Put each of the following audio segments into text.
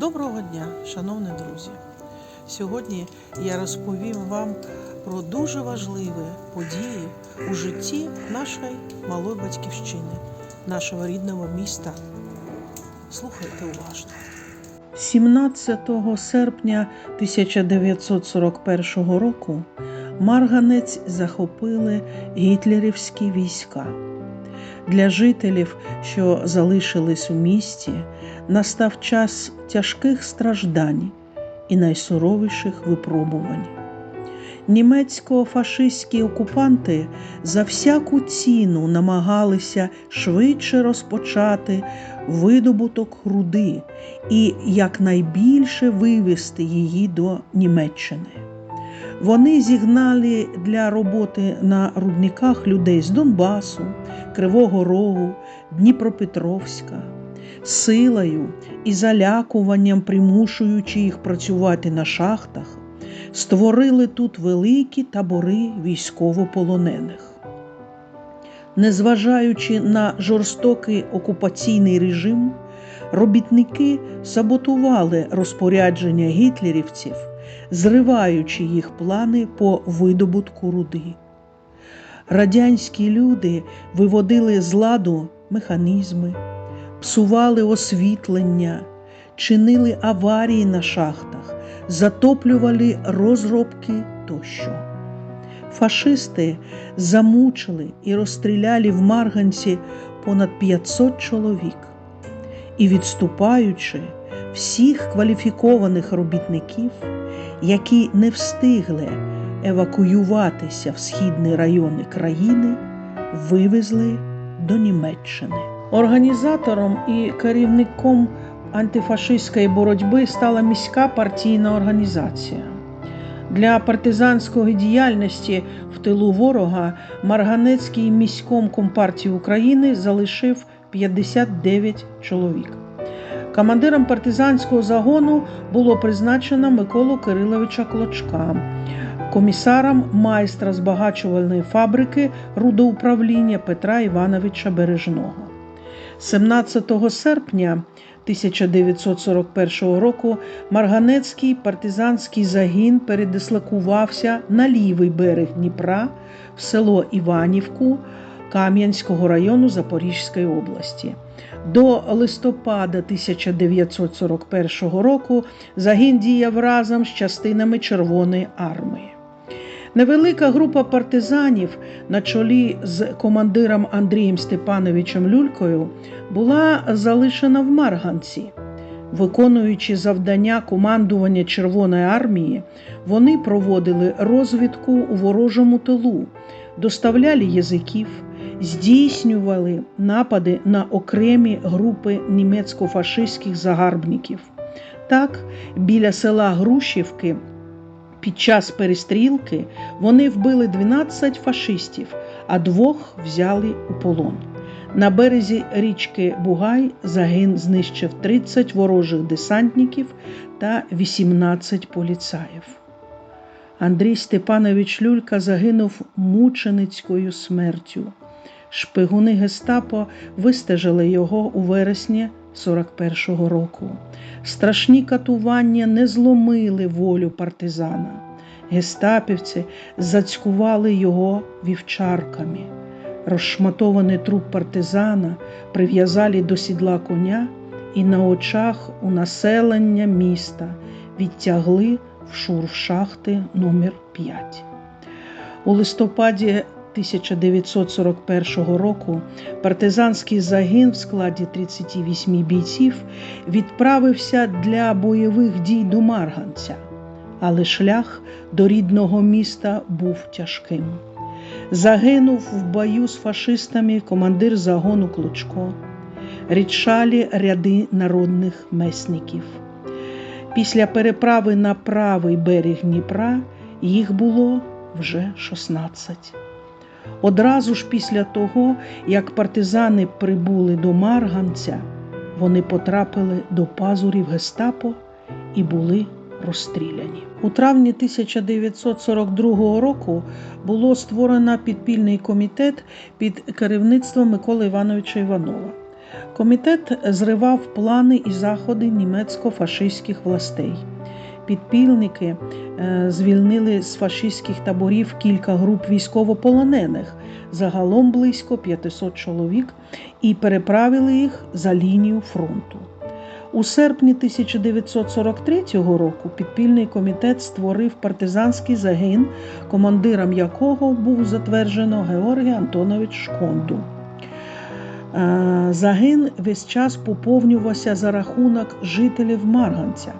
Доброго дня, шановні друзі! Сьогодні я розповім вам про дуже важливі події у житті нашої малої батьківщини, нашого рідного міста. Слухайте уважно. 17 серпня 1941 року Марганець захопили гітлерівські війська. Для жителів, що залишились у місті, настав час тяжких страждань і найсуровіших випробувань. Німецько-фашистські окупанти за всяку ціну намагалися швидше розпочати видобуток руди і якнайбільше вивести її до Німеччини. Вони зігнали для роботи на рудниках людей з Донбасу, Кривого Рогу, Дніпропетровська, силою і залякуванням, примушуючи їх працювати на шахтах, створили тут великі табори військовополонених. Незважаючи на жорстокий окупаційний режим, робітники саботували розпорядження гітлерівців, зриваючи їх плани по видобутку руди. Радянські люди виводили з ладу механізми, псували освітлення, чинили аварії на шахтах, затоплювали розробки тощо. Фашисти замучили і розстріляли в Марганці понад 500 чоловік і, відступаючи, всіх кваліфікованих робітників, які не встигли евакуюватися в східні райони країни, вивезли до Німеччини. Організатором і керівником антифашистської боротьби стала міська партійна організація. Для партизанської діяльності в тилу ворога Марганецький міськом Компартії України залишив 59 чоловік. Командиром партизанського загону було призначено Миколу Кириловича Клочка, комісаром майстра збагачувальної фабрики рудоуправління Петра Івановича Бережного. 17 серпня 1941 року Марганецький партизанський загін передислокувався на лівий берег Дніпра в село Іванівку Кам'янського району Запорізької області. До листопада 1941 року загін діяв разом з частинами Червоної армії. Невелика група партизанів на чолі з командиром Андрієм Степановичем Люлькою була залишена в Марганці. Виконуючи завдання командування Червоної армії, вони проводили розвідку у ворожому тилу, доставляли язиків, здійснювали напади на окремі групи німецько-фашистських загарбників. Так, біля села Грушівки під час перестрілки вони вбили 12 фашистів, а двох взяли у полон. На березі річки Бугай загін знищив 30 ворожих десантників та 18 поліцаїв. Андрій Степанович Люлька загинув мученицькою смертю. Шпигуни Гестапо вистежили його у вересні 41-го року. Страшні катування не зломили волю партизана. Гестапівці зацькували його вівчарками. Розшматований труп партизана прив'язали до сідла коня і на очах у населення міста відтягли в шурф-шахти номер 5 У листопаді 1941 року партизанський загін в складі 38 бійців відправився для бойових дій до Марганця, але шлях до рідного міста був тяжким. Загинув в бою з фашистами командир загону Клочко, рідшалі ряди народних месників. Після переправи на правий берег Дніпра їх було вже 16. Одразу ж після того, як партизани прибули до Марганця, вони потрапили до пазурів Гестапо і були розстріляні. У травні 1942 року було створено підпільний комітет під керівництвом Миколи Івановича Іванова. Комітет зривав плани і заходи німецько-фашистських властей. Підпільники е, звільнили з фашистських таборів кілька груп військовополонених, загалом близько 500 чоловік, і переправили їх за лінію фронту. У серпні 1943 року підпільний комітет створив партизанський загін, командиром якого був затверджено Георгій Антонович Шконду. Е, Загин весь час поповнювався за рахунок жителів Марганця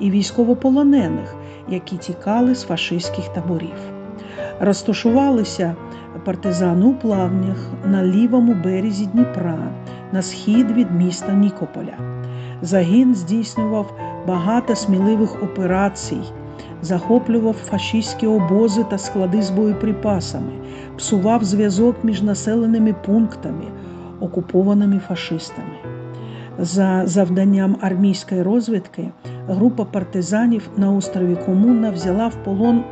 і військовополонених, які тікали з фашистських таборів. Розташувалися партизани у плавнях на лівому березі Дніпра, на схід від міста Нікополя. Загін здійснював багато сміливих операцій, захоплював фашистські обози та склади з боєприпасами, псував зв'язок між населеними пунктами, окупованими фашистами. За завданням армійської розвідки група партизанів на острові Комуна взяла в полон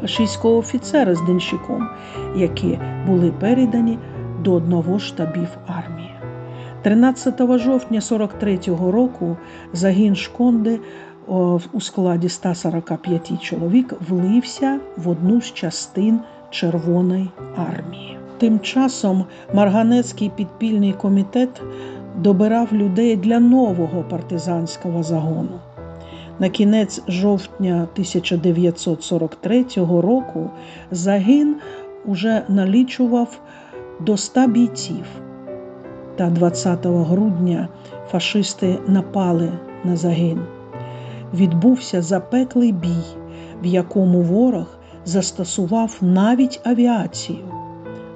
фашистського офіцера з денщиком, які були передані до одного штабів армії. 13 жовтня 43-го року загін Шконди у складі 145 чоловік влився в одну з частин Червоної армії. Тим часом Марганецький підпільний комітет добирав людей для нового партизанського загону. На кінець жовтня 1943 року загін уже налічував до 100 бійців. Та 20 грудня фашисти напали на загін. Відбувся запеклий бій, в якому ворог застосував навіть авіацію.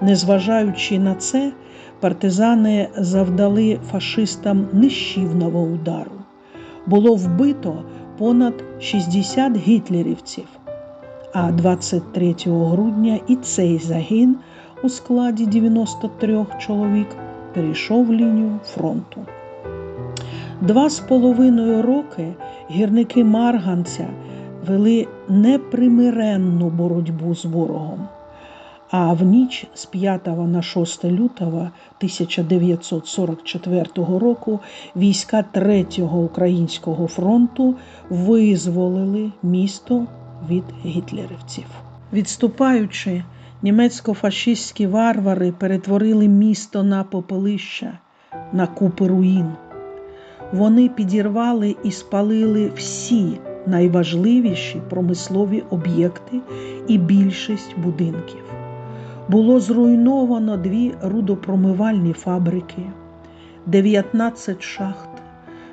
Незважаючи на це, партизани завдали фашистам нищівного удару. Було вбито понад 60 гітлерівців. А 23 грудня і цей загін у складі 93 чоловік перейшов лінію фронту. Два з половиною роки гірники Марганця вели непримиренну боротьбу з ворогом. А в ніч з 5 на 6 лютого 1944 року війська 3-го українського фронту визволили місто від гітлерівців. Відступаючи, німецько-фашистські варвари перетворили місто на попелища, на купи руїн. Вони підірвали і спалили всі найважливіші промислові об'єкти і більшість будинків було зруйновано дві рудопромивальні фабрики, 19 шахт,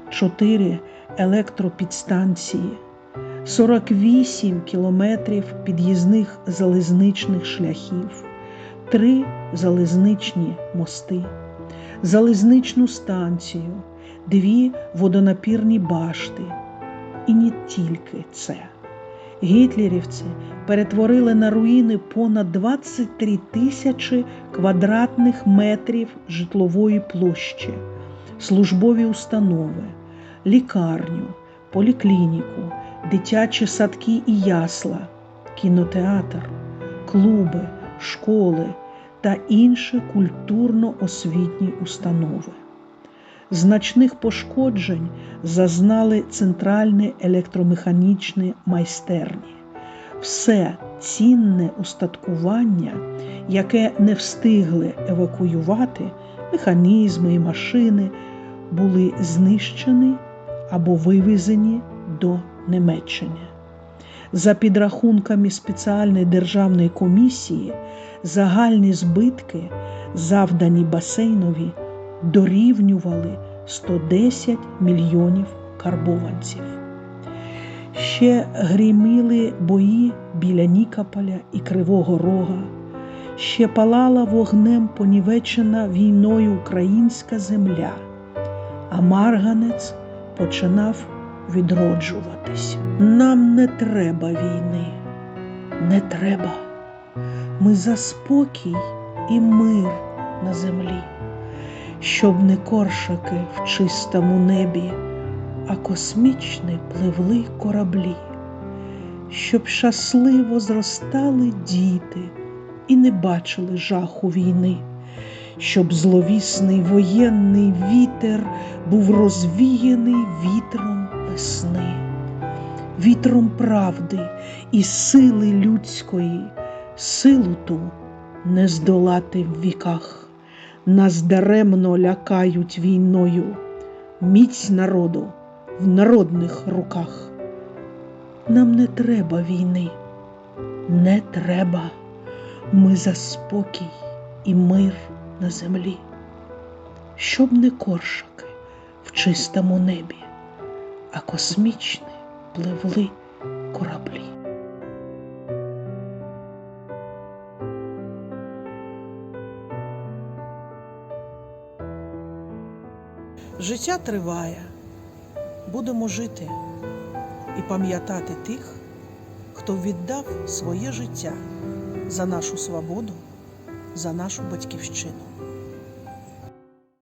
4 електропідстанції, 48 кілометрів під'їзних залізничних шляхів, 3 залізничні мости, залізничну станцію, дві водонапірні башти. І не тільки це. Гітлерівці перетворили на руїни понад 23 тисячі квадратних метрів житлової площі, службові установи, лікарню, поліклініку, дитячі садки і ясла, кінотеатр, клуби, школи та інші культурно-освітні установи. Значних пошкоджень зазнали центральні електромеханічні майстерні. Все цінне устаткування, яке не встигли евакуювати, механізми і машини, були знищені або вивезені до Німеччини. За підрахунками спеціальної державної комісії, загальні збитки, завдані басейнові, дорівнювали 110 мільйонів карбованців. Ще гриміли бої біля Нікополя і Кривого Рога, ще палала вогнем понівечена війною українська земля, а марганець починав відроджуватись. Нам не треба війни, не треба. Ми за спокій і мир на землі щоб не коршаки в чистому небі, а космічні пливли кораблі, щоб щасливо зростали діти і не бачили жаху війни, щоб зловісний воєнний вітер був розвіяний вітром весни, вітром правди і сили людської, силу ту не здолати в віках. Нас даремно лякають війною, міць народу в народних руках. Нам не треба війни, не треба. Ми за спокій і мир на землі, щоб не коршаки в чистому небі, а космічні пливли кораблі. Життя триває, будемо жити і пам'ятати тих, хто віддав своє життя за нашу свободу, за нашу батьківщину.